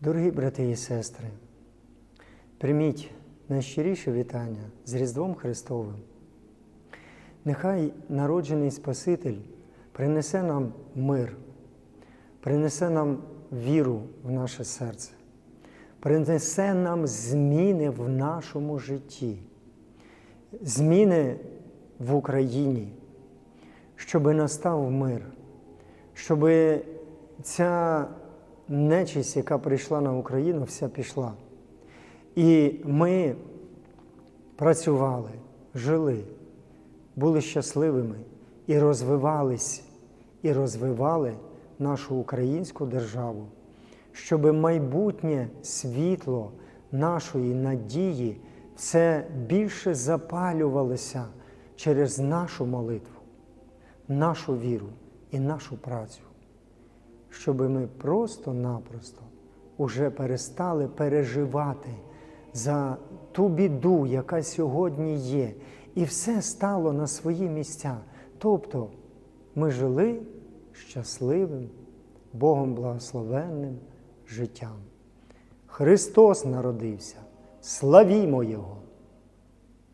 Дорогі брати і сестри, прийміть найщиріше вітання з Різдвом Христовим. Нехай народжений Спаситель принесе нам мир, принесе нам віру в наше серце, принесе нам зміни в нашому житті, зміни в Україні, щоб настав мир, щоб ця нечисть, яка прийшла на Україну, вся пішла. І ми працювали, жили, були щасливими і розвивались, і розвивали нашу українську державу, щоб майбутнє світло нашої надії все більше запалювалося через нашу молитву, нашу віру і нашу працю щоб ми просто-напросто уже перестали переживати за ту біду, яка сьогодні є, і все стало на свої місця. Тобто ми жили щасливим, Богом благословенним життям. Христос народився, славімо Його!